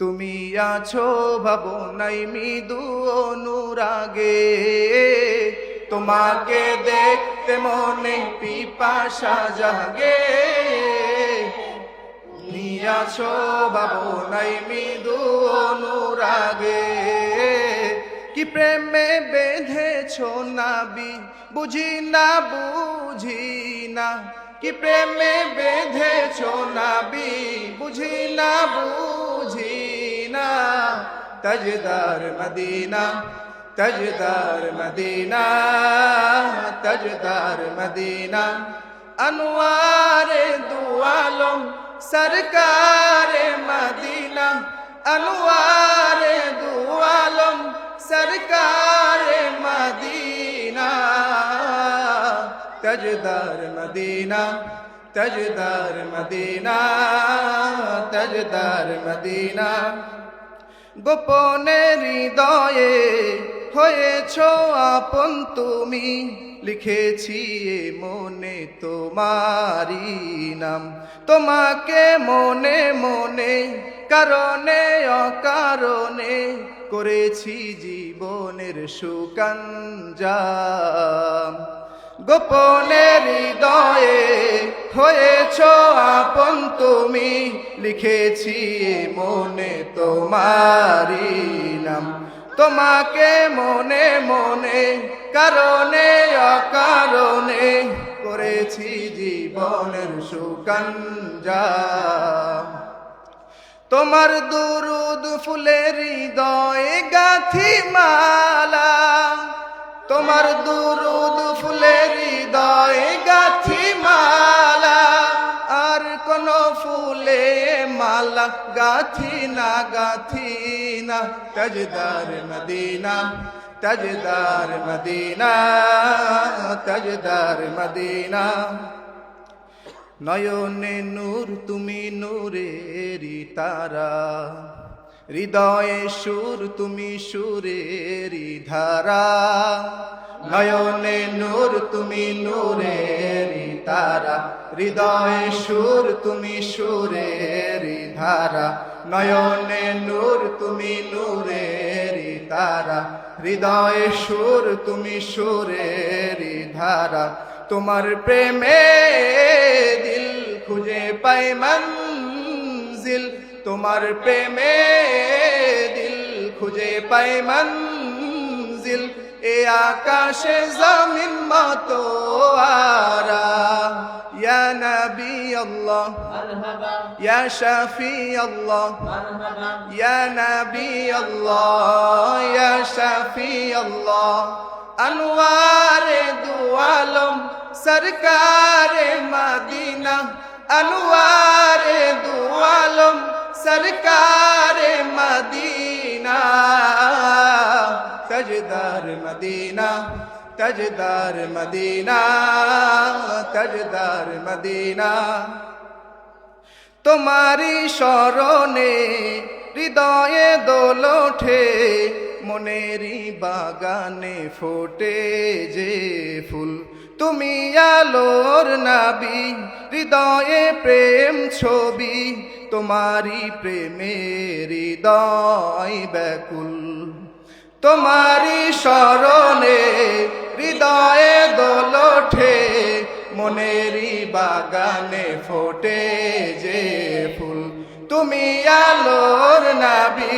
তুমি আছো ভাবনাই মৃদু অনুরাগে। তোমাকে দেখতে মনে পিপাসা জাগে। নিয়াছো ভাবনাই মৃদু অনুরাগে। কি প্রেমে বেঁধেছো নাবি? বুঝি না বুঝি না। কি প্রেমে বেঁধেছো নাবি? বুঝি না বুঝি তজদার মদিনা তজদার মদিনা তজদার মদিনা। আনোয়ারে দুয়ালম সরকার মদিনা, আনোয়ারে দুয়ালম সরকার মদিনা। তজদার মদিনা তজদার মদিনা তজদার মদিনা। গোপনে হৃদয়ে হয়েছ আপন তুমি। লিখেছি মনে তোমারি নাম। তোমাকে মনে মনে, কারণে অকারণে করেছি জীবনের সুকাঞ্জাম। গোপনে হৃদয়ে হয়েছ আপন তুমি লিখেছি মনে তোমারি নাম। তোমাকে মনে মনে, কারণে, অকারণে করেছি জীবনের সুকাঞ্জাম। তোমার দুরুদ ফুলের হৃদয়ে গাথি মালা তোমার দুরুদ ফুলের হৃদয়ে গাথি গাথি না তজদার মদিনা তজদার মদিনা তজদার মদিনা নয়নে নূর তুমি নূরেরি তারা হৃদয়ে সুর তুমি সুরেরি ধারা নয়নে নূর তুমি নূরেরি তারা হৃদয়ে সুর, তুমি সুরেরি ধারা। নয়নে নূর, তুমি নূরেরি তারা। হৃদয়ে সুর, তুমি সুরেরি ধারা। তোমার প্রেমে দিল খুঁজে পাই মঞ্জিল। তোমার প্রেমে দিল খুঁজে পাই মঞ্জিল। এ আকাশে জমিন মতো ইয়া الله. يا شافي الله. يا نبي الله. يا شافي الله. أنوار دوالم سرکار مدینہ أنوار دوالم سرکار مدینہ مدينة. مدینہ তজদার মদিনা তজদার মদিনা। তোমারি স্মরণে হৃদয়ে দোল ওঠে মনেরি বাগানে ফোটে যে ফুল। তুমি আলোর নাবি, হৃদয়ে প্রেম ছবি তোমারি প্রেমের হৃদয় ব্যাকুল। তোমারি স্মরণে হৃদয়ে দোল ওঠে মনেরি বাগানে ফোটে যে ফুল। তুমি আলোর নাবি,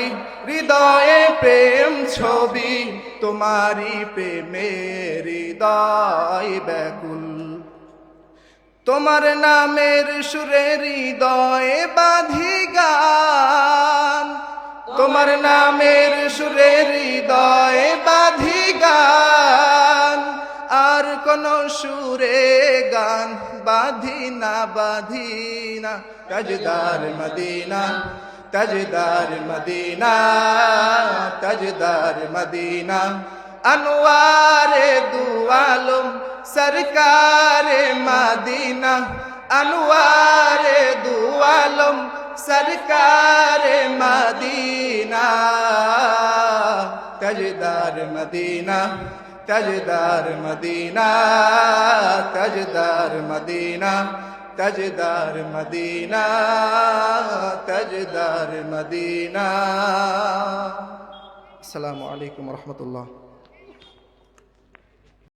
হৃদয়ে প্রেম ছবি তোমারি প্রেমের হৃদয় ব্যাকুল। তোমার নামের সুরে হৃদয়ে বাঁধি গান, তোমার নামের সুরে হৃদয়ে কোন সুরে গান বাঁধি না বাঁধি না তাজদার মদিনা তাজদার মদিনা তাজদার মদিনা। আনোয়ারে দুয়ালম সরকারে মদিনা। আনোয়ারে দুয়ালম সরকারে মদিনা। তজদার মদিনা। তজদার মদিনা তজদার মদিনা তাজদার মদিনা তাজদার মদিনা। আসসালামু আলাইকুম রহমতুল্লাহ।